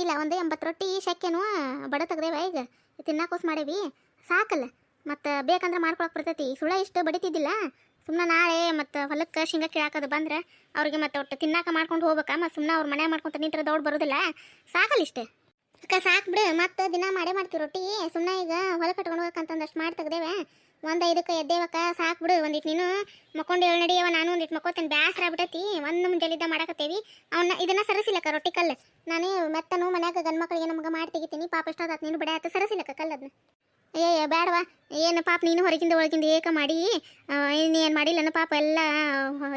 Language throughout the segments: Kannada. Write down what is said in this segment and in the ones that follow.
ಇಲ್ಲ, ಒಂದು ಎಂಬತ್ತು ರೊಟ್ಟಿ ಶಕ್ಯನೂ ಬಡ ತೆಗ್ದೇವ ಈಗ. ತಿನ್ನಾಕೋಸ್ ಮಾಡೇವಿ. ಸಾಕಲ್ಲ. ಮತ್ತು ಬೇಕಂದ್ರೆ ಮಾಡ್ಕೊಳಕ್ ಬರ್ತೈತಿ. ಸುಳ ಇಷ್ಟು ಬಡಿತಿದ್ದಿಲ್ಲ. ಸುಮ್ಮನೆ ನಾಳೆ ಮತ್ತು ಹೊಲಕ್ಕೆ ಶೇಂಗಾ ಕೇಳಾಕದು ಬಂದ್ರೆ ಅವ್ರಿಗೆ ಮತ್ತೆ ಒಟ್ಟು ತಿನ್ನಾಕ ಮಾಡ್ಕೊಂಡು ಹೋಗ್ಬೇಕಾ. ಮತ್ತು ಸುಮ್ಮನೆ ಅವ್ರ ಮನೆ ಮಾಡ್ಕೊಂತ ನಿಂತ್ರೆ ದೌಡ್ ಬರೋದಿಲ್ಲ. ಸಾಕಲ್ಲ ಇಷ್ಟೇ. ಅಕ್ಕ ಸಾಕು ಬಿಡು, ಮತ್ತೆ ದಿನ ಮಾಡೇ ಮಾಡ್ತೀವಿ ರೊಟ್ಟಿ. ಸುಮ್ಮನೆ ಈಗ ಹೊಲ ಕಟ್ಕೊಂಡು ಹೋಗಕ್ಕಂತಂದಷ್ಟು ಮಾಡಿ ತೆಗ್ದೇವೆ. ಒಂದು ಐದಕ್ಕೆ ಎದ್ದೇವಕ್ಕ, ಸಾಕು ಬಿಡು ಒಂದಿಟ್ಟು ನೀನು. ಮಕ್ಕೊಂಡು ಏಳು ನಡಿಯವ ನಾನು ಒಂದಿಟ್ಟು ಮಕ್ಕೋತೇನೆ, ಬ್ಯಾಸ್ರ ಆಗ್ಬಿಟ್ಟೈತಿ ಒಂದು ಮುಂಜಾಲಿದ್ದ ಮಾಡಕತ್ತೇವಿ. ಅವನ್ನ ಇದನ್ನ ಸರಸಿಲ್ಲಕ್ಕ ರೊಟ್ಟಿ ಕಲ್ಲು. ನಾನು ಮೆತ್ತನು ಮನ್ಯಾಗ ಗಂಡು ಮಕ್ಕಳಿಗೆ ನಮ್ಗೆ ಮಾಡಿ ತೆಗಿತೀನಿ. ಪಾಪ ಎಷ್ಟಾದ ನೀನು ಬಿಡ ಸರಸಿಲ್ಲಕ್ಕ ಕಲ್ಲು ಅದನ್ನ ಏ ಬೇಡವಾ ಏನು ಪಾಪ ನೀನು ಹೊರಗಿಂದ, ಒಳಗಿಂದ ಏಕ ಮಾಡಿ. ಏನು ಮಾಡಿಲ್ಲನ ಪಾಪ ಎಲ್ಲ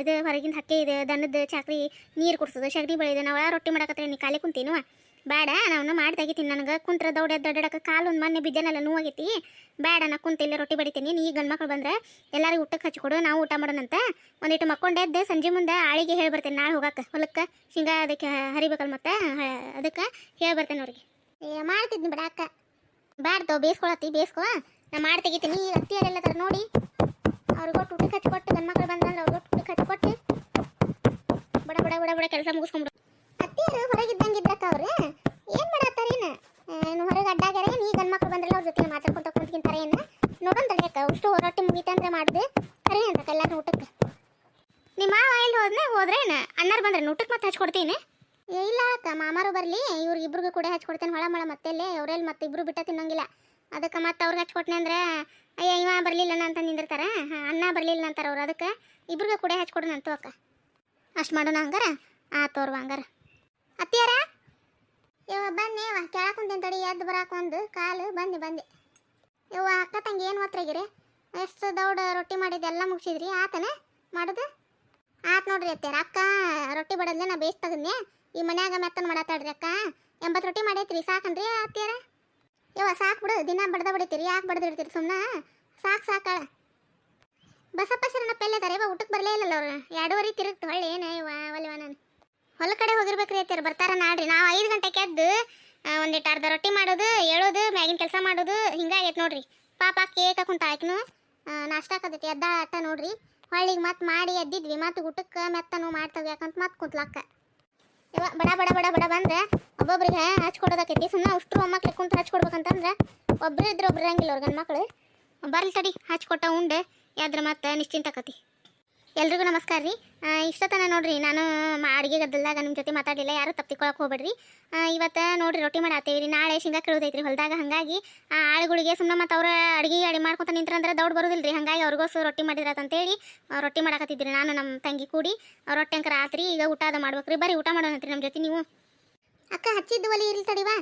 ಇದು ಹೊರಗಿಂದ ಹಕ್ಕಿ ಇದೆ, ದನದ, ಚಾಕ್ರಿ, ನೀರು ಕುಡಿಸೋದು ಶಗಡಿ ಬೆಳೆದು ನಾವು ರೊಟ್ಟಿ ಮಾಡಕತ್ರೆ ನೀ ಖಾಲಿ ಕುಂತೀನು? ಬೇಡ ನಾನು ಮಾಡಿ ತೆಗಿತೀನಿ ನನಗೆ. ಕುಂತ್ರ ದೌಡ ದೊಡ್ಡಡಕ್ಕೆ ಕಾಲು ಒಂದು ಮೊನ್ನೆ ಬಿದ್ದೆನೆಲ್ಲ, ನೋವಾಗೈತಿ. ಬೇಡ, ನಾ ಕುಂತ ಇಲ್ಲೇ ರೊಟ್ಟಿ ಬಡಿತೀನಿ. ನೀ ಗಂಡು ಮಕ್ಳು ಬಂದ್ರೆ ಎಲ್ಲರಿಗೂ ಊಟಕ್ಕೆ ಹಚ್ಕೊಡು ನಾವು ಊಟ ಮಾಡೋಣಂತ ಒಂದಿಟ್ಟು ಮಕ್ಕೊಂಡೆದ್ದು ಸಂಜೆ ಮುಂದೆ ಆಳಿಗೆ ಹೇಳಿ ಬರ್ತೇನೆ, ನಾಳೆ ಹೋಗಕ್ಕೆ ಹೊಲಕ್ಕೆ, ಶೇಂಗಾ ಅದಕ್ಕೆ ಹರಿಬೇಕಲ್ಲ ಮತ್ತೆ ಅದಕ್ಕೆ ಹೇಳಿ ಬರ್ತೇನೆ ಅವ್ರಿಗೆ. ಏ, ಮಾಡ್ತಿದ್ನಿ ಬಿಡ ಅಕ್ಕ. ಬೇಡ ತಾವು ಬೇಸ್ಕೊಳತ್ತಿ ಬೇಯಿಸ್ಕೊ ನಾ ಮಾಡಿ ತೆಗಿತೀನಿ. ಈ ಅತ್ತಿಯರೆಲ್ಲ ಥರ ನೋಡಿ. ಅವ್ರಿಗೆ ಊಟಕ್ಕೆ ಹಚ್ಕೊಟ್ಟು ಗಂಡು ಮಕ್ಳು ಬಂದ್ರೆ ಅವ್ರಿಗೆ ಊಟಕ್ಕೆ ಹಚ್ಕೊಟ್ಟು ಬಡ ಬಡ ಬಡ ಬಡ, ಕೆಲಸ ಮುಗಿಸ್ಕೊಂಡ್ಬಿಡು. ಹೊರಗಿದ್ದಂಗೆ ಇದ್ರಕ್ಕ ಏನ್ ಏನು ಮಾಡತ್ತಾರೇನ ಏನು ಹೊರಗೆ ಅಡ್ಡಾಗ್ಯಾರ. ನೀ ಗಂಡ್ ಮಕ್ಳು ಬಂದ್ರಲ್ಲ ಅವ್ರ ಜೊತೆ ಮಾತಾಡ್ಕೊಂತ ಕುಂತ್ಕಿಂತಾರ ಏನು? ನೋಡೋಣ ತಡಿಯಕ್ಕ, ಅಷ್ಟು ಹೋರಾಟ ಮುಗಿತಂದ್ರೆ ಮಾಡಿದೆ. ಸರಿ ಅಂತ ಎಲ್ಲಾರು ಊಟಕ್ಕೆ. ನಿಮ್ಮ ಮಾವ ಎಲ್ಲಿ ಹೋದ್ನೆ? ಹೋದ್ರೇನ ಅಣ್ಣಾರು ಬಂದ್ರೆ ಊಟಕ್ಕೆ ಮತ್ತೆ ಹಚ್ಕೊಡ್ತೀನಿ ಇಲ್ಲ ಅಕ್ಕ, ಮಾಮಾರು ಬರಲಿ. ಇವ್ರಿಗಿಬ್ರಿಗೂ ಕೂಡ ಹಚ್ಕೊಡ್ತೇನೆ ಹೊಳ ಮಳ ಮತ್ತೆಲ್ಲೇ ಅವ್ರೆಲ್ಲಿ ಮತ್ತೆ ಇಬ್ರು ಬಿಟ್ಟ ತಿನ್ನೋಂಗಿಲ್ಲ. ಅದಕ್ಕೆ ಮತ್ತೆ ಅವ್ರಿಗೆ ಹಚ್ಕೊಟ್ನೆ ಅಂದ್ರೆ, ಅಯ್ಯ, ಇವ ಬರಲಿಲ್ಲ ಅಂತ ನಿಂದಿರ್ತಾರ? ಹಾಂ, ಅಣ್ಣ ಬರಲಿಲ್ಲ ಅಂತಾರೆ ಅವ್ರು. ಅದಕ್ಕೆ ಇಬ್ರಿಗೂ ಕೂಡ ಹಚ್ಕೊಡೋಣ ಅಂತ ಅಕ್ಕ. ಅಷ್ಟು ಮಾಡೋಣ ಹಂಗಾರ? ಆ, ತೋರ್ವ ಹಂಗಾರ. ಅತ್ತಿಯಾರ? ಯವ್ವ, ಬನ್ನಿ ಇವ ಕೆಳಕುಂತೀನಿ ತಡಿ, ಎದ್ದು ಬರಕೊಂದು ಕಾಲು ಬಂದೆ ಬಂದೆ ಯವ್ವ, ಅಕ್ಕ ತಂಗಿ ಏನು ಒತ್ತರಾಗಿರಿ ಎಷ್ಟು ದೌಡ ರೊಟ್ಟಿ ಮಾಡಿದ್ದೆ, ಎಲ್ಲ ಮುಗಿಸಿದ್ರಿ, ಆತನ? ಮಾಡೋದು? ಆತ್ ನೋಡ್ರಿ ಅತ್ಯಾರ ಅಕ್ಕ, ರೊಟ್ಟಿ ಬಡದ್ಲೆ ನಾ ಬೇಯಿಸಿ ತೆಗದ್ನೆ ಈ ಮನ್ಯಾಗ ಮೆತ್ತನ ಮಾಡತ್ತಾಡ್ರಿ ಅಕ್ಕ. ಎಂಬತ್ತು ರೊಟ್ಟಿ ಮಾಡೈತ್ರಿ, ಸಾಕನ್ರಿ ಅತ್ಯಾರ ಯವ್ವ, ಸಾಕು ಬಿಡು, ದಿನ ಬಡ್ದ ಬಡಿತೀರಿ, ಯಾಕೆ ಬಡ್ದಿಡ್ತೀರಿ ಸುಮ್ಮನೆ ಸಾಕು, ಸಾಕಾಳ. ಬಸಪ್ಪ ಶರಣ ಪೆಲ್ಲೆ ತಾರೆ ಊಟಕ್ಕೆ ಬರಲೇ ಇಲ್ಲಲ್ಲ ಅವ್ರು? ಎರಡೂವರೆ ತಿರುಗ್ತು, ಹೊಳ್ಳಿ, ಏನೇ ಇವ ಒಲಿವ ನಾನು? ಹೊಲ ಕಡೆ ಹೋಗಿರ್ಬೇಕ್ರಿ ಅತ್ತಿಯರ್ ಬರ್ತಾರ ನಾಡ್ರಿ. ನಾವು ಐದು ಗಂಟೆಗೆ ಎದ್ದು ಒಂದಿಟ್ಟು ಅರ್ಧ ರೊಟ್ಟಿ ಮಾಡೋದು, ಹೇಳೋದು, ಮ್ಯಾಗಿನ ಕೆಲಸ ಮಾಡೋದು, ಹಿಂಗಾಗೈತೆ ನೋಡ್ರಿ. ಪಾಪ ಕೇಕ ಕುಂತ ನಾಷ್ಟ ನಾಷ್ಟಾಕದೈತಿ ಎದ್ದ ಆಟ ನೋಡ್ರಿ. ಹೊಳ್ಳಿಗೆ ಮತ್ತೆ ಮಾಡಿ ಎದ್ದಿದ್ವಿ. ಮತ್ತೆ ಊಟಕ್ಕೆ ಮೆತ್ತನು ಮಾಡ್ತವೆ ಯಾಕಂತ ಮತ್ತೆ ಕುಂತ್ಲಾಕ ಬಡ ಬಡ ಬಡ ಬಡ ಬಂದ್ರೆ ಒಬ್ಬೊಬ್ರಿಗೆ ಹಚ್ಕೊಡೋದಾಕೈತಿ ಸುಮ್ಮನೆ ಅಷ್ಟು ಮೊಮ್ಮಕ್ಳಿಗೆ ಕುಂತು ಹಚ್ಕೊಡ್ಬೇಕಂತಂದ್ರೆ ಒಬ್ರು ಇದ್ರೆ ಒಬ್ರು ಇರಂಗಿಲ್ಲ ಅವ್ರ ಗಂಡ್ಮಕ್ಳು ಬರ್ಲಿ ತಡಿ ಹಚ್ಕೊಟ್ಟ ಉಂಡೆ ಯಾದ್ರ ಮತ್ತೆ ನಿಶ್ಚಿಂತ ಆಕತಿ. ಎಲ್ರಿಗೂ ನಮಸ್ಕಾರ ರೀ. ಇಷ್ಟತನ ಇಷ್ಟೊತ್ತನ ನೋಡ್ರಿ ನಾನು ಅಡುಗೆ ಗದ್ದಲ್ದಾಗ ನಿಮ್ಮ ಜೊತೆ ಮಾತಾಡಲಿಲ್ಲ ಯಾರು ತಪ್ಪಿಕೊಳಕ್ಕೆ ಹೋಗ್ಬೇಡ್ರಿ. ಇವತ್ತು ನೋಡ್ರಿ ರೊಟ್ಟಿ ಮಾಡಾತೇವಿ ರೀ ನಾಳೆ ಶೇಂಗಾ ಕೀಳೋದೈತ್ರಿ ಹೊಲದಾಗ. ಹಾಗಾಗಿ ಆ ಆಳುಗಳಿಗೆ ಸುಮ್ಮನೆ ಮತ್ತು ಅವ್ರ ಅಡುಗೆ ಅಡಿ ಮಾಡ್ಕೊತ ನಿಂತ್ರಂದ್ರೆ ದೌಡ್ ಬರೋದಿಲ್ಲ ರೀ ಹಾಗಾಗಿ ಅವ್ರಿಗೋಸ್ಕರ ರೊಟ್ಟಿ ಮಾಡಿರತ್ತಂತೇಳಿ ರೊಟ್ಟಿ ಮಾಡಾಕತ್ತಿದ್ರಿ ನಾನು ನಮ್ಮ ತಂಗಿ ಕೂಡಿ. ರೊಟ್ಟಿ ಅಂಕರ ಆತ್ರಿ ಈಗ ಊಟ ಅದು ಮಾಡ್ಬೇಕು ರೀ ಬರ್ರಿ ಊಟ ಮಾಡೋಣಂತ್ರಿ ನಮ್ಮ ಜೊತೆ ನೀವು. ಅಕ್ಕ ಹಚ್ಚಿದ್ದು ಒಲಿ ಇರ್ಲಿ ತಡಿವಾ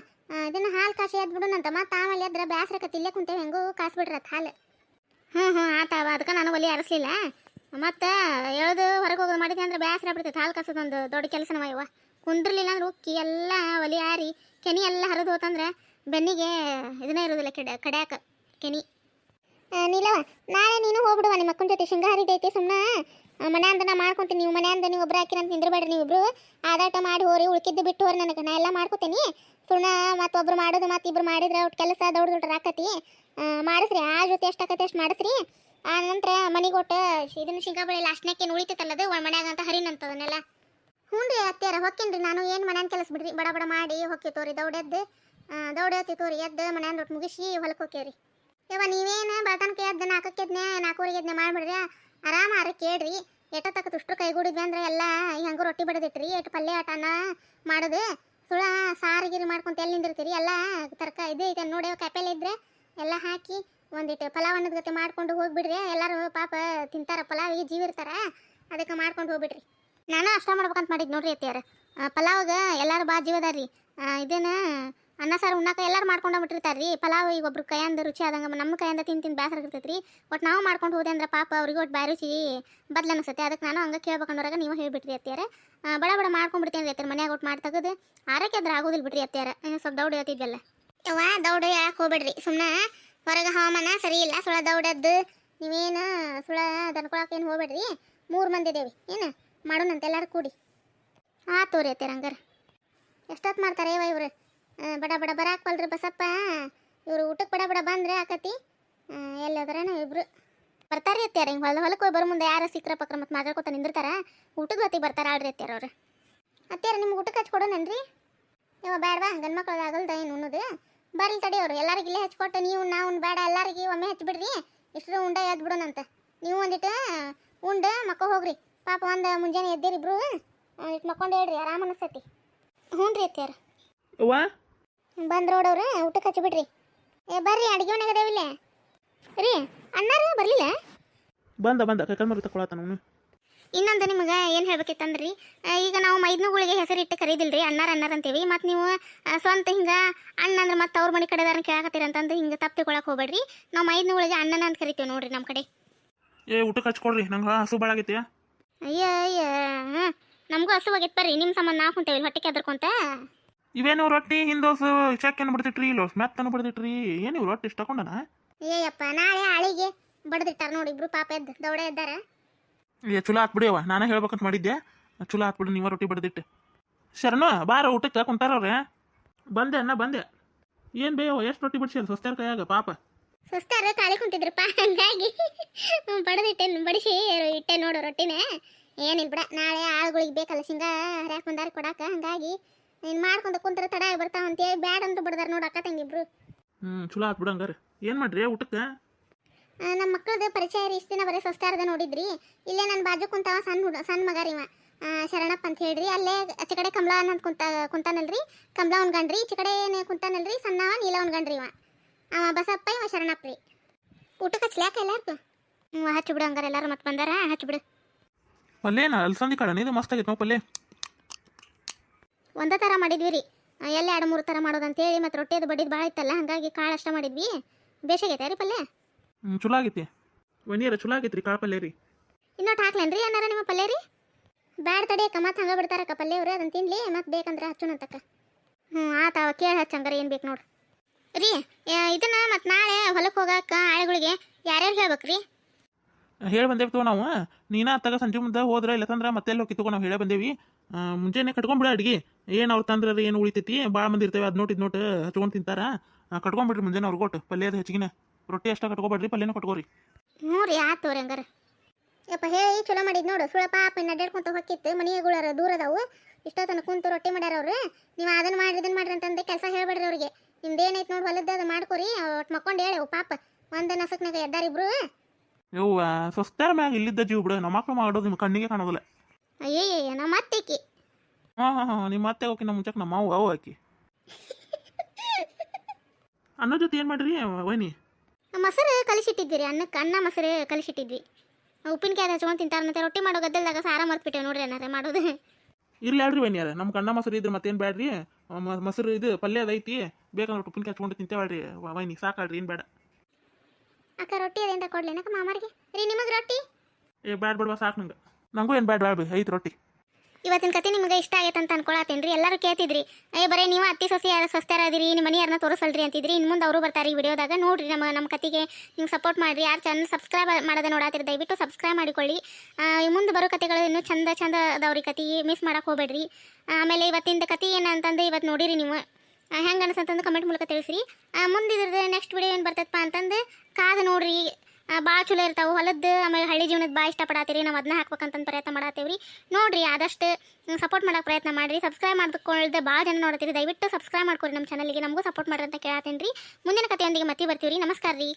ಇದನ್ನು ಹಾಲು ಕಾಸಿ ಎದ್ದು ಬಿಡೋಣಂತ ಮತ್ತೆ ಆಮೇಲೆ ಅದ್ರ ಬ್ಯಾಸರ ಇಲ್ಲೇ ಕುಂತೇವೆ ಹೆಂಗೂ ಕಾಸು ಬಿಡ್ರತ್ ಹಾಲು ಹ್ಞೂ ಹ್ಞೂ ಆತಾವ ಅದಕ್ಕೆ ನಾನು ಒಲಿ ಆರಿಸ್ಲಿಲ್ಲ. ಮತ್ತೆ ಎಳ್ದು ಹೊರಗೆ ಹೋಗೋದು ಮಾಡಿದೆ ಅಂದ್ರೆ ಬೇಸರ ಬಿಡ್ತೈತೆ ಹಾಲು ಕಸದೊಂದು ದೊಡ್ಡ ಕೆಲಸನವ ಇವ. ಕುಂದ್ರಲಿಲ್ಲ ಅಂದ್ರೆ ಉಕ್ಕಿ ಎಲ್ಲ ಒಲಿ ಆರಿ ಕೆನಿ ಎಲ್ಲ ಹರಿದು ಹೋತಂದ್ರೆ ಬೆನ್ನಿಗೆ ಇದನ್ನೇ ಇರೋದಿಲ್ಲ, ಕೆಡ, ಕಡ್ಯಾಕ, ಕೆನಿ. ನೀಲವ ನಾಳೆ ನೀನು ಹೋಗ್ಬಿಡುವ, ನಿಮ್ಮ ಅಕ್ಕನ ಜೊತೆ ಶೇಂಗಾ ಹರಿದೈತಿ ಸುಮ್ಮನೆ ಅಂದ ನಾ ಮಾಡ್ಕೊಂತೀನಿ, ನೀವು ಮನೆಯಿಂದ ನೀವು ಒಬ್ಬರು ಹಾಕಿರಂತ ನಿಂದ್ರಬೇಡ್ರಿ ನೀವಿಬ್ರು. ಆದಾಟ ಮಾಡಿ ಹೋರಿ, ಉಳ್ಕಿದ್ದು ಬಿಟ್ಟು ಹೋರಿ ನನಗೆ, ನಾ ಎಲ್ಲ ಮಾಡ್ಕೊತೀನಿ. ಸುಣ್ಣ ಮತ್ತೊಬ್ರು ಮಾಡೋದು ಮತ್ತೆ ಇಬ್ರು ಮಾಡಿದ್ರೆ ಒಟ್ಟು ಕೆಲಸ ದೊಡ್ಡ ದೊಡ್ಡ ರಾಕತಿ. ಮಾಡಿಸ್ರಿ, ಆ ಜೊತೆ ಎಷ್ಟಾಕತಿ ಅಷ್ಟು ಮಾಡಿಸ್ರಿ. ಆ, ನಂತರ ಮನೆಗೆ ಒಟ್ಟು ಇದನ್ನ ಶೇಂಗಾ ಬೆಳೆ ಲಾಸ್ಟ್ನೇಕೇನು ಉಳಿತೈತಲ್ಲದು ಒಳ ಮನ್ಯಾಗ ಅಂತ ಹರಿನಂತದನ್ನೆಲ್ಲ ಹ್ಞೂ ರೀ ಅತ್ಯಾರ ಹೊಕ್ಕೇನ್ರಿ ನಾನು ಏನು ಮನ್ಯಾನ ಕೆಲಸ ಬಿಡ್ರಿ, ಬಡ ಬಡ ಮಾಡಿ ಹೊಕ್ಕಿ ತೋರಿ ದೌಡೆದ್ದು ದೌಡೆತ್ತಿ ತೋರಿ, ಎದ್ದು ಮನ್ಯಾನ ಒಟ್ಟು ಮುಗಿಸಿ ಹೊಲಕ್ಕೆ ಹೋಗ್ಯವ್ರಿ ಯವ್ವ, ನೀವೇನು ಬೆಳತನಕ ಎದ್ದು ನಾಲ್ಕಕ್ಕೆ ಎದ್ನೆ ನಾಲ್ಕೂವರೆಗೆ ಎದ್ನೆ ಮಾಡಿಬಿಡ್ರಿ, ಆರಾಮ ಆರ ಕೇಳ್ರಿ ಎಟ ತಕ್ಕ ತುಷ್ಟು ಕೈಗೂಡಿದ್ವಿ ಅಂದ್ರೆ ಎಲ್ಲ ಹೆಂಗೂ ರೊಟ್ಟಿ ಬಡದಿಟ್ರಿ, ಎಟ್ ಪಲ್ಯ ಆಟನ ಮಾಡೋದು, ಸುಳ ಸಾರಿಗಿರಿ ಮಾಡ್ಕೊಂತ ಎಲ್ಲಿ ನಿಂದಿರ್ತೀರಿ ಎಲ್ಲ ತರಕ ಇದು ಐತೆ ನೋಡಿ ಕಾಯಿಪಲ್ಲೆ ಇದ್ರೆ ಎಲ್ಲ ಹಾಕಿ ಒಂದಿಟ್ಟು ಪಲಾವ್ ಅನ್ನದ ಗತೆ ಮಾಡ್ಕೊಂಡು ಹೋಗ್ಬಿಡ್ರಿ. ಎಲ್ಲರೂ ಪಾಪ ತಿಂತಾರ, ಪಲಾವಿಗೆ ಜೀವ ಇರ್ತಾರ. ಅದಕ್ಕೆ ಮಾಡ್ಕೊಂಡು ಹೋಗ್ಬಿಡ್ರಿ. ನಾನು ಅಷ್ಟ ಮಾಡ್ಬೇಕಂತ ಮಾಡಿದ್ ನೋಡ್ರಿ ಅತ್ತಿಯಾರ ಪಲಾವ್ಗ ಎಲ್ಲರೂ ಬಾ ಜೀವದಾರಿ. ಇದನ್ನ ಅನ್ನ, ಸಾರು, ಉಣ್ಣಾಕ ಎಲ್ಲರೂ ಮಾಡ್ಕೊಂಡು ಬಿಟ್ಟಿರ್ತಾರೆ ರೀ ಪಲಾವ್ ಈಗ ಒಬ್ರು ಕೈಯಿಂದ ರುಚಿ ಆದಂಗೆ ನಮ್ಮ ಕೈಯಿಂದ ತಿಂದು ತಿಂದು ಬೇಸರ ಇರ್ತೈತೆ ರೀ ಒಟ್ಟು ನಾವು ಮಾಡ್ಕೊಂಡು ಹೋದೆ ಅಂದ್ರೆ ಪಾಪ ಅವ್ರಿಗೆ ಒಟ್ಟು ಬಾರಿ ರುಚಿ ಬದ್ಲು ಅನಿಸುತ್ತೆ. ಅದಕ್ಕೆ ನಾನು ಹಂಗೆ ಕೇಳ್ಬೇಕಂದ್ರಾಗ ನೀವು ಹೇಳ್ಬಿಟ್ರಿ ಅತ್ತಿಯಾರ ಬಡ ಬಡ ಮಾಡ್ಕೊಂಡ್ಬಿಡ್ತೀನಿ ಅತ್ತಿಯಾರ ಮನ್ಯಾಗ ಒಟ್ಟು ಮಾಡಿ ತೆಗೆದು ಆರೋಗ್ಯ ಅದ್ರ ಆಗೋದಿಲ್ಲ ಬಿಡ್ರಿ ಅತ್ತಿಯಾರ ಸ್ವಲ್ಪ ದೌಡ್ ಹೇಳ್ತಿದ್ವಲ್ಲ ಯವ್ವ, ದೌಡ್ ಯಾಕೆ ಹೋಗ್ಬೇಡ್ರಿ. ಸುಮ್ಮನೆ ಹೊರಗೆ ಹವಾಮಾನ ಸರಿ ಇಲ್ಲ, ಸುಳ ದೌಡದ್ದು, ನೀವೇನು ಸುಳ ದನ್ಕೊಳಕ್ಕೆ ಏನು ಹೋಗ್ಬೇಡ್ರಿ? ಮೂರು ಮಂದಿ ಇದೇವಿ, ಏನು? ಮಾಡೋಣಂತ ಎಲ್ಲರೂ ಕೂಡಿ. ಆ ತೋರಿ ಅತ್ತೆ ಹಂಗಾರೆ ಎಷ್ಟೊತ್ತು ಮಾಡ್ತಾರೆ ಇವ ಇವ್ರು? ಬಡ ಬಡ ಬರಾಕ್ವಲ್ರಿ ಬಸಪ್ಪ. ಇವರು ಊಟಕ್ಕೆ ಬಡ ಬಡ ಬಂದ್ರೆ ಆಕತಿ. ಎಲ್ಲದರೇನ ಇಬ್ರು. ಬರ್ತಾರೆ ಅತ್ಯಾರ ಹಿಂಗೆ ಹೊಲ ಹೊಲಕ್ಕೆ ಹೋಗಿ ಬರೋ ಮುಂದೆ ಯಾರು ಸಿಕ್ಕರ ಪಕ್ರ ಮತ್ತು ಮಾತಾಡ್ಕೊತ ನಿಂದಿರ್ತಾರೆ. ಊಟದ ಹೊತ್ತಿಗೆ ಬರ್ತಾರೆ ಆಡ್ರಿ ಅತ್ಯಾರ ಅವ್ರು. ಅತ್ಯಾರ ನಿಮ್ಗೆ ಊಟಕ್ಕೆ ಹಚ್ಕೊಡೋಣನ್ರಿ ಇವ ಬೇಡವಾ ಗಂಡು ಮಕ್ಳದ ಆಗಲ್ದ ಏನು ಉಣ್ಣೋದು? ಬರ್ಲಿ ತಡಿಯೋರು ಎಲ್ಲರಿಗೆ ಇಲ್ಲೇ ಹಚ್ಕೊಟ್ಟು ನೀವು ನಾವು ಬೇಡ ಎಲ್ಲರಿಗೆ ಒಮ್ಮೆ ಹಚ್ಬಿಡ್ರಿ. ಇಷ್ಟು ಉಂಡ ಎದ್ದು ಬಿಡೋಣಂತ. ನೀವು ಒಂದಿಟ್ಟು ಉಂಡ ಮಕ್ಕ ಹೋಗ್ರಿ. ಪಾಪ ಒಂದು ಮುಂಜಾನೆ ಎದ್ದೀರಿ ಇಬ್ರು. ಇಟ್ಟು ಮಕ್ಕೊಂಡು ಹೇಳ್ರಿ ಆರಾಮ ಅನಿಸ್ತೈತಿ. ಹ್ಞೂ ರೀ ಅವ್ವ? ಬಂದ್ ರೋಡವ್ರು ಊಟಕ್ಕೆ ಹಚ್ಚಿಬಿಡ್ರಿ ಏ ಬರ್ರಿ ಅಡುಗೆ ಮನೆಗೆ ಅದಾವಿಲ್ಲ ರೀ ಅಣ್ಣಾರು ಬರಲಿಲ್ಲ? ಬಂದ ಬಂದ ಕೈಕಲ್ ಮರಿ ತಗೊಳತ್ತಾನ ಇನ್ನೊಂದು ನಿಮಗೆ ಏನು ಹೇಳ್ಬೇಕಿತ್ತಂದ್ರಿ? ಈಗ ನಾವು ಮೈದ್ನುಗಳಿಗೆ ಹೆಸರಿಟ್ಟು ಕರೀದಿಲ್ರಿ ಅಣ್ಣಾರ ಅಣ್ಣಾರ ಅಂತೀವಿ. ಮತ್ತು ನೀವು ಸ್ವಂತ ಹಿಂಗೆ ಅಣ್ಣ ಅಂದ್ರೆ ಮತ್ತೆ ಅವ್ರ ಮನೆ ಕಡೆದಾರ ಕೇಳಾಕತ್ತೀರ ಅಂತಂದು ಹಿಂಗೆ ತಪ್ಪು ತಿಳ್ಕೊಳಕ್ಕೆ ಹೋಗ್ಬೇಡ್ರಿ. ನಾವು ಮೈದ್ನುಗಳಿಗೆ ಅಣ್ಣನ ಅಂತ ಕರಿತೀವಿ ನೋಡ್ರಿ ನಮ್ಮ ಕಡೆ. ಏ ಊಟಕ್ಕೆ ಹಚ್ಕೊಡ್ರಿ ನಂಗೆ ಹಸು ಭಾಳ ಅಯ್ಯ ಅಯ್ಯ ಹಾಂ ನಮಗೂ ಹಸುವಾಗಿತ್ತು ಬರ್ರಿ ನಿಮ್ಮ ಸಂಬಂಧ ನಾವು ಕುಂತೇವಿ ಹೊಟ್ಟೆ ಕೆದ್ರಕೊಂತ ಇವೇನು ರೊಟ್ಟಿ ಹಿಂದೋಸು ಚಕ್ಕನ್ನು ಬಿಡ್ತಿಟ್ರಿ ಇಲ್ಲೋ ಮೆತ್ತನ್ನು ಬಿಡ್ತಿಟ್ರಿ ಏನು ರೊಟ್ಟಿ ಇಷ್ಟ ತಗೊಂಡನ ಏಯಪ್ಪ ನಾಳೆ ಆಳಿಗೆ ಬಡ್ದಿಟ್ಟಾರ ನೋಡಿ ಇಬ್ರು ಪಾಪ ಎದ್ದು ದೌಡೆ ಎದ್ದಾರ. ಏ ಚಲೋ ಆತ್ ಬಿಡಿಯವ ನಾನೇ ಹೇಳ್ಬೇಕಂತ ಮಾಡಿದ್ದೆ. ಚಲೋ ಆತ್ ಬಿಡು ನೀವ ರೊಟ್ಟಿ ಬಡ್ದಿಟ್ಟು. ಶರಣು ಬಾರ ಊಟಕ್ಕೆ ಕುಂತಾರವ್ರೆ. ಬಂದೆ ಅಣ್ಣ ಬಂದೆ. ಏನು ಬೇಯವ ಎಷ್ಟು ರೊಟ್ಟಿ ಬಿಡ್ಸಿ ಸ್ವಸ್ತಾರ ಕೈಯಾಗ ಪಾಪ? ಸುಸ್ತಾರ ಖಾಲಿ ಕುಂತಿದ್ರಪ್ಪ ಹಂಗಾಗಿ. ಬಡದಿಟ್ಟೆ ಬಡಿಸಿ ಇಟ್ಟೆ ನೋಡು ರೊಟ್ಟಿನೇ. ಏನಿಲ್ಲ ಬಿಡ ನಾಳೆ ಆಳುಗಳಿಗೆ ಬೇಕಲ್ಲ ಶೇಂಗಾ ಹರ್ಯಾಕ್ ಬಂದಾರ ಕೊಡಾಕ ಹಂಗಾಗಿ ನೀನು ಮಾಡ್ಕೊಂಡು ಕುಂತ್ರ ತಡ ಆಗಿ ಬರ್ತಾವ ಅಂತೇಳಿ ಬ್ಯಾಡ ಅಂತ ಬಿಡ್ದಾರ ನೋಡು ಅಕ್ಕ ತಂಗಿಬ್ರು ಹ್ಞೂ ಚಲೋ ಆತ್ ಬಿಡು ಹಂಗಾರೆ. ಏನು ಮಾಡ್ರಿ ಊಟಕ್ಕೆ? ನಮ್ಮ ಮಕ್ಕಳದು ಪರಿಚಯ ರೀ ಇಷ್ಟು ದಿನ ಬರೀ ಸೊಸ್ತಾರದ ನೋಡಿದ್ರಿ. ಇಲ್ಲೇ ನನ್ನ ಬಾಜು ಕುಂತಾವ ಸಣ್ಣ ಹುಡ ಸಣ್ಣ ಮಗ ರೀ ಶರಣಪ್ಪ ಅಂತ ಹೇಳ್ರಿ ಅಲ್ಲೇ ಆಚೆ ಕಡೆ ಕಮಲ ಅನ್ನೋದು ಕುಂತ ಕುಂತಾನಲ್ರಿ. ಕಮಲ ಅವ್ನ ಗಂಡ್ರಿ ಈಚೆ ಕಡೆ ಕುಂತಾನಲ್ರಿ ಸಣ್ಣವ ನೀಲ ಉಣ್ಗಂಡ್ರಿ ಗಂಡ್ರಿ ಇವ. ಅವ ಬಸಪ್ಪ ಇವ ಶರಣಪ್ಪ ರೀ. ಊಟಕ್ಕೆ ಹಚ್ಲ್ಯಾಕ ಎಲ್ಲಾರ್ದು ಹ್ಞೂ ಹಚ್ಚಿ ಬಿಡು ಹಂಗಾರೆ ಎಲ್ಲರೂ ಮತ್ತೆ ಬಂದಾರ ಹಚ್ಚಿ ಬಿಡು. ಅಲ್ಸಂದಿ ಕಾಳನ ಇದು ಮಸ್ತ್ ಆಗಿತ್ತು ನಾವು ಪಲ್ಯ ಒಂದೇ ಥರ ಮಾಡಿದ್ವಿ ರೀ. ಎಲ್ಲ ಎರಡು ಮೂರು ಥರ ಮಾಡೋದು ಅಂತೇಳಿ ಮತ್ತು ರೊಟ್ಟಿದು ಬಡಿದು ಭಾಳ ಇತ್ತಲ್ಲ ಹಾಗಾಗಿ ಕಾಳು ಅಷ್ಟ ಮಾಡಿದ್ವಿ. ಬೇಷಾಗೈತೆ ರೀ ಪಲ್ಯ ಹ್ಞೂ ಚಲೋ ಆಗೈತಿ. ಒನಿಯರ ಚಲೋ ಆಗೈತಿ ರೀ ಕಾಳು ಪಲ್ಯ ರೀ. ಇನ್ನೊಟ್ಟು ಹಾಕ್ಲೇನ್ರಿ ಏನಾರ ನಿಮ್ಮ ಪಲ್ಯ ರೀ? ಬ್ಯಾಡ್ ತಡಿ ಅಕ್ಕ ಮತ್ತೆ ಹಂಗೆ ಬಿಡ್ತಾರಕ್ಕ ಪಲ್ಯ ಅವ್ರು ಅದನ್ನು ತಿನ್ಲಿ ಮತ್ತೆ ಬೇಕಂದ್ರೆ ಹಚ್ಚುನಂತಕ್ಕ ಹ್ಞೂ ಆತಾವ ಕೇಳಿ ಹಚ್ಚಂಗಾರೆ ಏನು ಬೇಕು ನೋಡು. ರೀ ಇದನ್ನ ಮತ್ತೆ ನಾಳೆ ಹೊಲಕ್ಕೆ ಹೋಗಾಕ ಆಳುಗಳಿಗೆ ಯಾರ್ಯಾರು ಹೇಳ್ಬೇಕು ರೀ ಹೇಳಿ ಬಂದೇವಿ ನಾವು. ನೀನಾ ಅತ್ತಾಗ ಸಂಜೆ ಮುಂದೆ ಹೋದ್ರೆ ಇಲ್ಲತಂದ್ರೆ ಮತ್ತೆ ಎಲ್ಲಿ ಹೋಗಿ ತಗೋ ನಾವು ಹೇಳೇ ಬಂದೇವಿ. ಮುಂಜಾನೆ ಕಟ್ಕೊಂಡ್ಬಿಡ ಅಡ್ಗೆ. ಏನು ಅವ್ರು ತಂದ್ರೆ ಏನು ಉಳಿತೈತಿ ಭಾಳ ಮಂದಿ ಇರ್ತೇವೆ ಅದು ನೋಟಿದ್ ನೋಟ್ ಹಚ್ಕೊಂಡು ತಿಂತಾರ. ಕಟ್ಕೊಂಬಿಡ್ರಿ ಮುಂಜಾನೆ ಅವ್ರಿಗೆ ಕೊಟ್ಟು ಪಲ್ಯದ ಅದು ಹೆಚ್ಚಿಗೆ ರೊಟ್ಟಿ ಅಷ್ಟ ಕಟ್ಕೋಬೇಡ್ರಿ ಪಲ್ಯನ ಕಟ್ಕೋರಿ. ಹ್ಞೂ ರೀ ಆತು ತೋರಿ ಹಂಗಾರ. ಯಪ್ಪ ಹೇಳಿ ಚಲೋ ಮಾಡಿದ್ ನೋಡು. ಸುಳ ಪಾಪ ಇನ್ನು ಅಡ್ಡಾಡ್ಕೊಂತ ಹೋಗಿತ್ತು ಮನೆಗಳರ ದೂರ ಅದಾವು. ಇಷ್ಟೊತ್ತನ ಕುಂತು ರೊಟ್ಟಿ ಮಾಡ್ಯಾರ ಅವ್ರು. ನೀವು ಅದನ್ನ ಮಾಡ್ರಿ ಇದನ್ನ ಮಾಡ್ರಿ ಅಂತಂದು ಕೆಲಸ ಹೇಳ್ಬೇಡ್ರಿ ಅವ್ರಿಗೆ. ನಿಮ್ದು ಏನೈತೆ ನೋಡಿ ಹೊಲದ್ದು ಅದು ಮಾಡ್ಕೊರಿ. ಒಟ್ಟು ಮಕ್ಕೊಂಡು ಹೇಳಿ ಪಾಪ. ಒಂದು ನಸಕ್ನಾಗ ಎದ್ದಾರಿಬ್ರು ಯವ್ವ ಸ್ವಸ್ತಾರ ಮ್ಯಾಗ ಇಲ್ಲಿದ್ದ ಜೀವ ಬಿಡು. ನಮ್ಮ ಮಕ್ಳು ಮಾಡೋದು ನಿಮ್ಮ ಕಣ್ಣಿಗೆ ಕಾಣೋದಿಲ್ಲ. ಅಯ್ಯಯ್ಯ ನಮ್ಮ ಅತ್ತೆಕಿ ಹಾಂ ಹಾಂ ಹಾಂ ನಿಮ್ಮ ಅತ್ತೆ ಹೋಗಿ ನಮ್ಮ ಮುಂಚೆಗೆ ನಮ್ಮ ಅವು ಅವು ಹಾಕಿ ಅನ್ನೋ ಜೊತೆ ಏನು ಮಾಡ್ರಿ ವೈನಿ? ಮೊಸರು ಕಲಿಸಿಟ್ಟಿದ್ದೀರಿ ಅನ್ನಕ್ಕೆ ಅನ್ನ ಮೊಸರು ಕಲಿಸಿಟ್ಟಿದ್ವಿ. ಉಪ್ಪಿನಕಾಯಿ ಹಚ್ಕೊಂಡು ತಿಂತಾರೆ ಮತ್ತೆ ರೊಟ್ಟಿ ಮಾಡೋ ಗದ್ದಲ್ದಾಗ ಸಾರ ಮರ್ತ್ಬಿಟ್ಟೇವೆ ನೋಡ್ರಿ ಏನಾರ ಮಾಡೋದು. ಇರ್ಲಿ ಆಡ್ರಿ ಬನ್ನಿ ಯಾರ ನಮ್ಮ ಕಣ್ಣ ಮೊಸರು ಇದ್ರೆ ಮತ್ತೇನು ಬೇಡ್ರಿ ಮ- ಮೊಸರು ಇದು ಪಲ್ಯ ಅದೈತಿ ಬೇಕಂದ್ರೆ ಉಪ್ಪಿನಕಾಯಿ ಹಚ್ಕೊಂಡು ತಿಂತೇವಳ್ರಿ ವೈನಿ ಸಾಕಾಡ್ರಿ ಏನು ಬೇಡ. ಅಕ್ಕ ರೊಟ್ಟಿ ಅದೇಂತ ಕೊಡ್ಲಿ ಏನಕ್ಕ ಮಾಮಾರಿಗೆ? ರೀ ನಿಮಗೆ ರೊಟ್ಟಿ? ಏ ಬ್ಯಾಡ್ ಬಿಡ್ವಾ ಸಾಕು ನಂಗೆ. ನಂಗೂ ಏನು ಬ್ಯಾಡ್ ಬ್ಯಾಡ್ ಐದು ರೊಟ್ಟಿ. ಇವತ್ತಿನ ಕತೆ ನಿಮಗೆ ಇಷ್ಟ ಆಗೈತೆ ಅಂತ ಅನ್ಕೊಳತೇನ್ರಿ ಎಲ್ಲರೂ ಕೇಳ್ತಿದ್ರಿ. ಅಯ್ಯ ಬರೀ, ನೀವು ಅತ್ತಿ ಸೊಸೆ ಯಾರು ಸ್ವಸ್ಥರ ನಿಮ್ಮ ಮನೆ ಯಾರನ್ನ ತೋರಿಸಲ್ರಿ ಅಂತಿದ್ರಿ. ಇನ್ನು ಮುಂದೆ ಅವರು ಬರ್ತಾರೆ ಈ ವಿಡಿಯೋದಾಗ. ನೋಡ್ರಿ ನಮ್ಮ ನಮ್ಮ ಕತೆಗೆ ನೀವು ಸಪೋರ್ಟ್ ಮಾಡಿರಿ. ಯಾರು ಚಾನಲ್ ಸಬ್ಸ್ಕ್ರೈಬ್ ಮಾಡೋದೇ ನೋಡಾತಿರಿ, ದಯವಿಟ್ಟು ಸಬ್ಸ್ಕ್ರೈಬ್ ಮಾಡಿಕೊಳ್ಳಿ. ಮುಂದೆ ಬರೋ ಕತೆಗಳು ಇನ್ನೂ ಚಂದ ಚಂದ ಅದಾವ್ರಿ ಕತೆಗೆ ಮಿಸ್ ಮಾಡಕ್ಕೆ ಹೋಗ್ಬೇಡ್ರಿ. ಆಮೇಲೆ ಇವತ್ತಿಂದ ಕತೆ ಏನಂತಂದು ಇವತ್ತು ನೋಡಿರಿ ನೀವು. ಹೆಂಗೆ ಅನಿಸ್ತಂತಂದು ಕಮೆಂಟ್ ಮೂಲಕ ತಿಳಿಸ್ರಿ. ಮುಂದಿದ್ರದ್ದು ನೆಕ್ಸ್ಟ್ ವಿಡಿಯೋ ಏನು ಬರ್ತದಪ್ಪ ಅಂತಂದು ಕಾದು ನೋಡ್ರಿ. ಭಾಳ ಚಲೋ ಇರ್ತಾವೆ. ಹೊಲದ್ದು ಆಮೇಲೆ ಹಳ್ಳಿ ಜೀವನದ ಭಾಳ ಇಷ್ಟಪಡತ್ತೀರಿ ನಾವು ಅದನ್ನ ಹಾಕ್ಬೇಕಂತ ಪ್ರಯತ್ನ ಮಾಡತ್ತೀವಿ ನೋಡ್ರಿ, ಆದಷ್ಟು ಸಪೋರ್ಟ್ ಮಾಡೋಕೆ ಪ್ರಯತ್ನ ಮಾಡಿರಿ. ಸಬ್ಸ್ಕ್ರೈಬ್ ಮಾಡ್ಕೊಳ್ಳದೆ ಭಾಳ ಜನ ನೋಡ್ತೀರಿ. ದಯವಿಟ್ಟು ಸಬ್ಸ್ಕ್ರೈಬ್ ಮಾಡ್ಕೊರಿ ನಮ್ಮ ಚಾನಲ್ಗೆ ನಮಗೂ ಸಪೋರ್ಟ್ ಮಾಡ್ರಿ ಅಂತ ಕೇಳತ್ತೀನಿ ರೀ ಮುಂದಿನ ಕಥೆಯೊಂದಿಗೆ ಮತ್ತೆ ಬರ್ತೀವಿ ರೀ ನಮಸ್ಕಾರ ರೀ